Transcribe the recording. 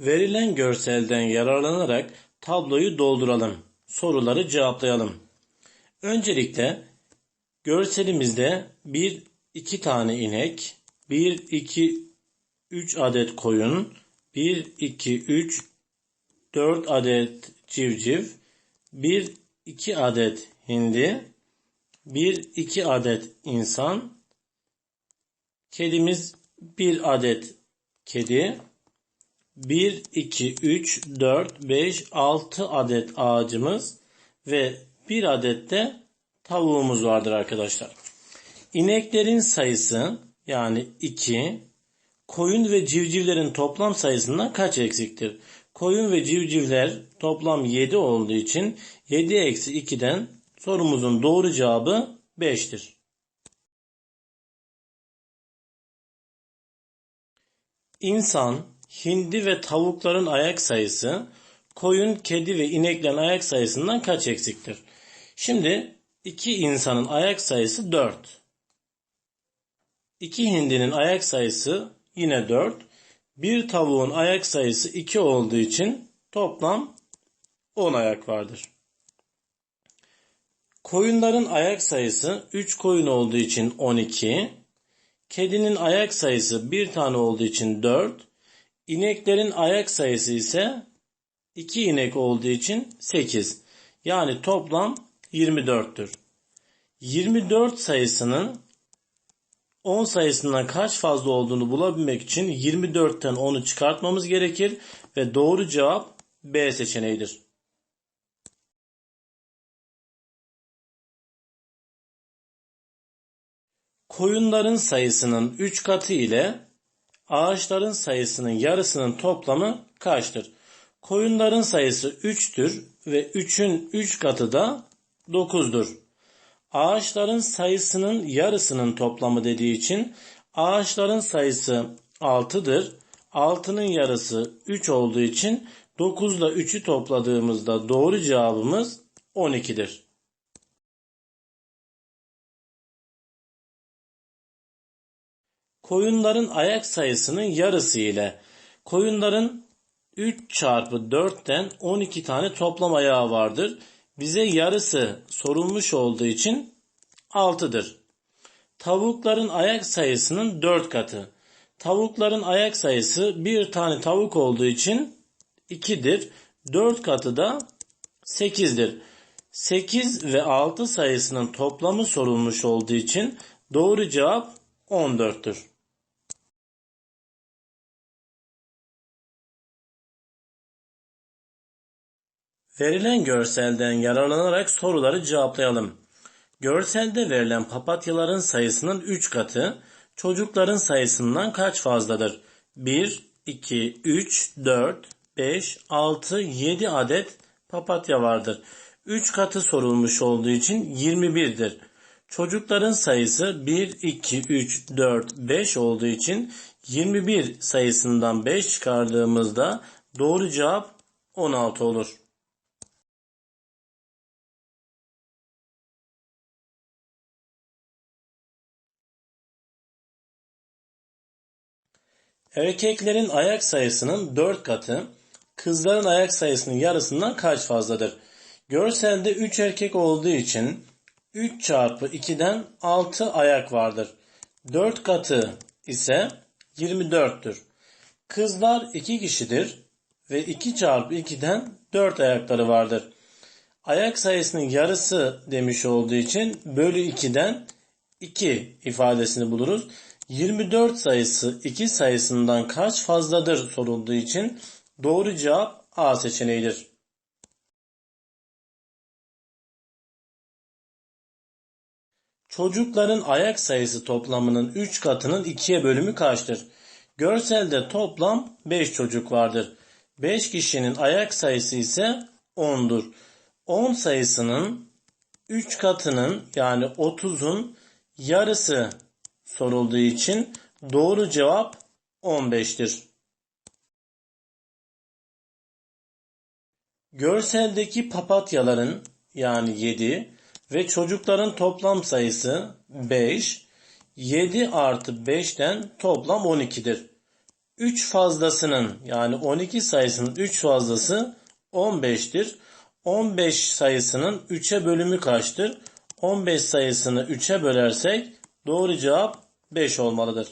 Verilen görselden yararlanarak tabloyu dolduralım. Soruları cevaplayalım. Öncelikle görselimizde bir iki tane inek, bir iki üç adet koyun, bir iki üç dört adet civciv, bir iki adet hindi, bir iki adet insan, kedimiz bir adet kedi, 1, 2, 3, 4, 5, 6 adet ağacımız ve bir adet de tavuğumuz vardır arkadaşlar. İneklerin sayısı yani 2, koyun ve civcivlerin toplam sayısından kaç eksiktir? Koyun ve civcivler toplam 7 olduğu için 7 eksi 2'den sorumuzun doğru cevabı 5'tir. İnsan, hindi ve tavukların ayak sayısı koyun, kedi ve ineklerin ayak sayısından kaç eksiktir? Şimdi iki insanın ayak sayısı 4. İki hindinin ayak sayısı yine 4. Bir tavuğun ayak sayısı 2 olduğu için toplam 10 ayak vardır. Koyunların ayak sayısı 3 koyun olduğu için 12. Kedinin ayak sayısı 1 tane olduğu için 4. İneklerin ayak sayısı ise 2 inek olduğu için 8. Yani toplam 24'tür. 24 sayısının 10 sayısından kaç fazla olduğunu bulabilmek için 24'ten 10'u çıkartmamız gerekir ve doğru cevap B seçeneğidir. Koyunların sayısının 3 katı ile ağaçların sayısının yarısının toplamı kaçtır? Koyunların sayısı 3'tür ve 3'ün 3 katı da 9'dur. Ağaçların sayısının yarısının toplamı dediği için ağaçların sayısı 6'dır. 6'nın yarısı 3 olduğu için 9 ile 3'ü topladığımızda doğru cevabımız 12'dir. Koyunların ayak sayısının yarısı ile koyunların 3 çarpı 4'ten 12 tane toplam ayağı vardır. Bize yarısı sorulmuş olduğu için 6'dır. Tavukların ayak sayısının 4 katı. Tavukların ayak sayısı bir tane tavuk olduğu için 2'dir. 4 katı da 8'dir. 8 ve 6 sayısının toplamı sorulmuş olduğu için doğru cevap 14'tür. Verilen görselden yararlanarak soruları cevaplayalım. Görselde verilen papatyaların sayısının 3 katı çocukların sayısından kaç fazladır? 1, 2, 3, 4, 5, 6, 7 adet papatya vardır. 3 katı sorulmuş olduğu için 21'dir. Çocukların sayısı 1, 2, 3, 4, 5 olduğu için 21 sayısından 5 çıkardığımızda doğru cevap 16 olur. Erkeklerin ayak sayısının 4 katı kızların ayak sayısının yarısından kaç fazladır? Görselde 3 erkek olduğu için 3 çarpı 2'den 6 ayak vardır. 4 katı ise 24'tür. Kızlar 2 kişidir ve 2 çarpı 2'den 4 ayakları vardır. Ayak sayısının yarısı demiş olduğu için bölü 2'den 2 ifadesini buluruz. 24 sayısı 2 sayısından kaç fazladır sorulduğu için doğru cevap A seçeneğidir. Çocukların ayak sayısı toplamının 3 katının 2'ye bölümü kaçtır? Görselde toplam 5 çocuk vardır. 5 kişinin ayak sayısı ise 10'dur. 10 sayısının 3 katının yani 30'un yarısı sorulduğu için doğru cevap 15'tir. Görseldeki papatyaların yani 7 ve çocukların toplam sayısı 5. 7 artı 5'ten toplam 12'dir. 3 fazlasının yani 12 sayısının 3 fazlası 15'tir. 15 sayısının 3'e bölümü kaçtır? 15 sayısını 3'e bölersek doğru cevap 5 olmalıdır.